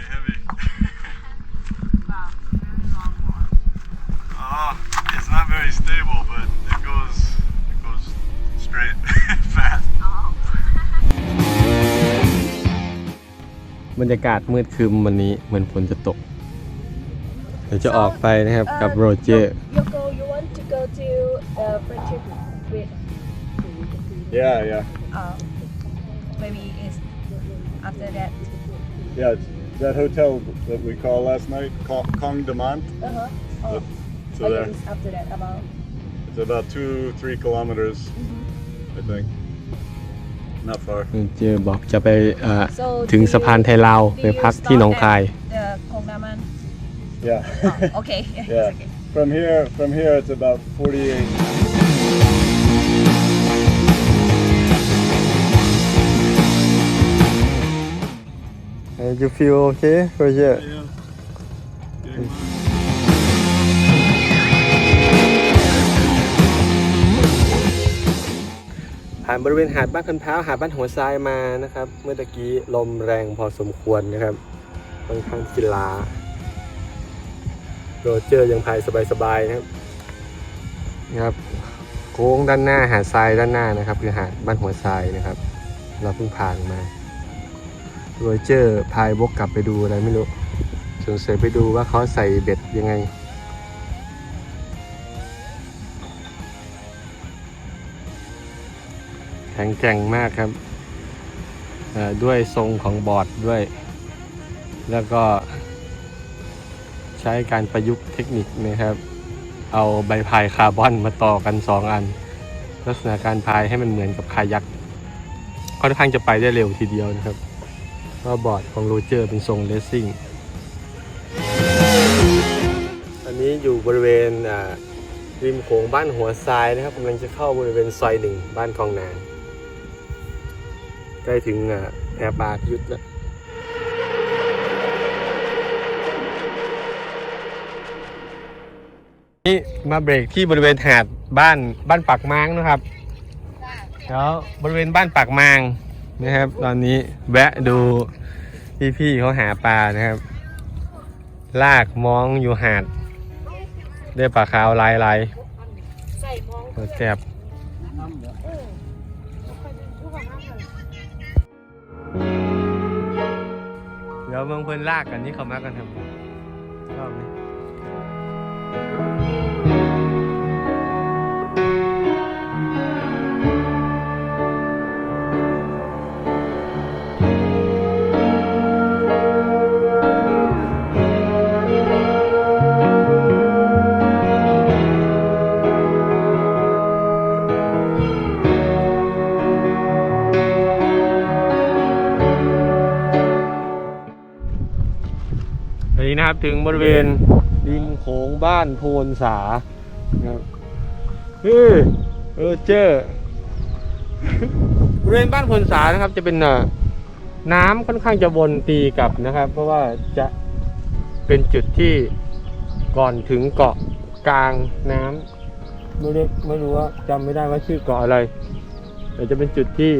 very heavy. Wow, very long one. Oh, it's not very stable, but it goes it goes straight fast. Oh. บรรยากาศมืดครึมวันนี้เหมือนฝนจะตก เดี๋ยวจะออกไปนะครับกับโรเจอร์ Yoko, you want to go to uh, friendship with Yeah, yeah, uh, maybe it's after that. yeah. It's that hotel that we called last night, Kong, Kong Demont. Uh huh. Oh, So oh yeah, there, it's after that about. it's about two, three kilometers, I think. Not far. โรเจอร์บอกจะไปเอ่อ So ถึง do สะพาน you- ไทยลาว do ไป you พักที่หนอง stop คาย at The Kongdaman. Yeah. Oh, okay. Yeah. Yeah. It's okay. From here, from here, it's about 48. You feel okay โรเจอร์ Yeah. Getting by. ผ่านบริเวณหาดบ้านคันพร้าวหาดบ้านหัวทรายมานะครับ เมื่อตะกี้ลมแรงพอสมควรนะครับค่อนข้างกีฬาโรเจอร์ยังพายสบายๆนะครับนะครับโค้งด้านหน้าหาดทรายด้านหน้านะครับ คือหาดบ้านหัวทรายนะครับ เราเพิ่งผ่านมา โรเจอร์พายบกกลับไปดูอะไรไม่รู้สงสัยไปดูว่าเขาใส่เบ็ดยังไง แข็งแกร่งมากครับอ่อด้วยทรงของบอร์ดด้วย แล้วก็ใช้การประยุกต์เทคนิคนะครับ เอาใบพายคาร์บอนมาต่อกัน 2 อัน ลักษณะการพายให้มันเหมือนกับคายักค่อนข้างจะไปได้เร็วทีเดียวนะครับ เพราะบอร์ดของโรเจอร์เป็นทรงเลสซิ่ง อันนี้อยู่บริเวณอ่าริมโขงบ้านหัวทรายนะครับกำลังจะเข้าบริเวณซอยหนึ่งบ้านคลองนางใกล้ถึงอ่าแพรปลาพิยุทธ์แล้วนี่มาเบรกที่บริเวณหาดบ้านบ้านปากม้างนะครับ แล้วบริเวณบ้านปากมาง นะครับ ตอนนี้แวะดูพี่ๆเขาหาปลานะครับ ลากมองอยู่หาดได้ปลาขาวลายลายใส่มองตัวแจบเดี๋ยวเมืองเพิ่นลากกันนี่เขามากันทำ อนนี้นะครับถึงบริเวณริมโขงบ้านโพนสาครับเฮ้ยเออเจอบริเวณบ้านโพนสานะครับจะเป็นน้ำค่อนข้างจะวนตีกลับนะครับ เพราะว่าจะเป็นจุดที่ก่อนถึงเกาะกลางน้ำไม่รู้ไม่รู้ว่าจำไม่ได้ว่าชื่อเกาะอะไรแต่จะเป็นจุดที่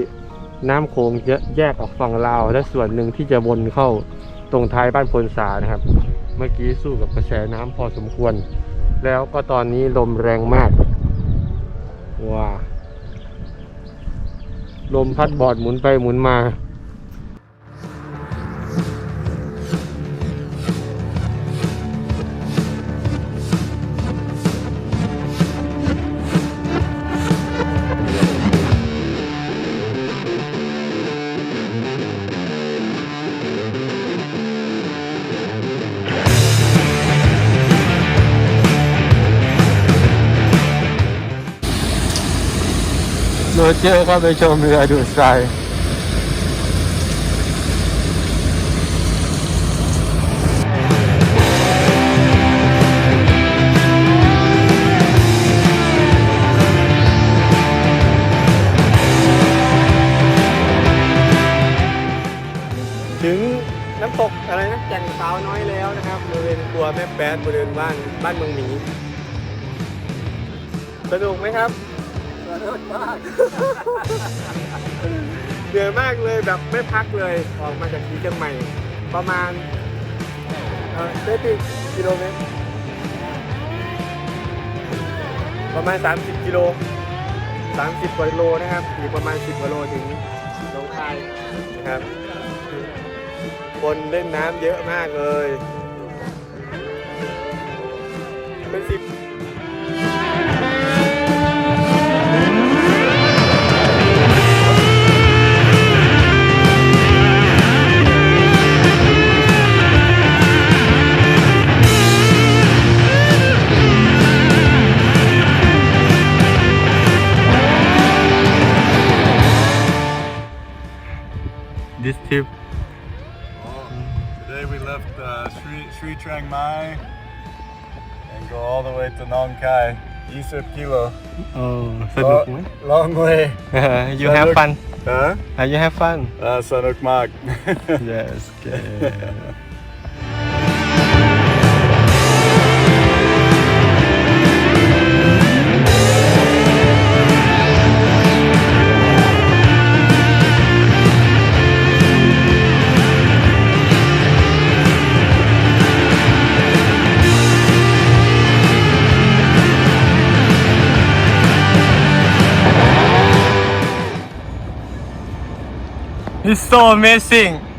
น้ำโขงจะแยกออกฝั่งลาวและส่วนหนึ่งที่จะวนเข้า ตรงท้ายบ้านพลสานะครับ เมื่อกี้สู้กับกระแสน้ำพอสมควร แล้วก็ตอนนี้ลมแรงมากว้าลมพัดบอดหมุนไปหมุนมา โรเจอร์เข้าไปชมเรือดูดทรายถึงน้ำตกอะไรนะแก่งสาวน้อยแล้วนะครับบริเวณครัวแม่แป๊ดบริเวณบ้านบ้านเมืองหมีสนุกไหมครับ เหนื่อยมากเลยแบบไม่พักเลยออกมาจากที่เชียงใหม่ ประมาณ30กิโลเมตรประมาณ 30 กิโล 30กว่าโลนะครับอีกประมาณ 10กว่าโลถึงหนองคายนะครับ คนเล่นน้ำเยอะมากเลย เป็นสิบ this trip? Well, today we left uh, Sri, Sri Chiang Mai and go all the way to Nong Khai, 20 kilo. Oh, so long way. You have fun. Huh? Uh, you have fun. Uh, Sanuk Mak. yes. Okay. It's so amazing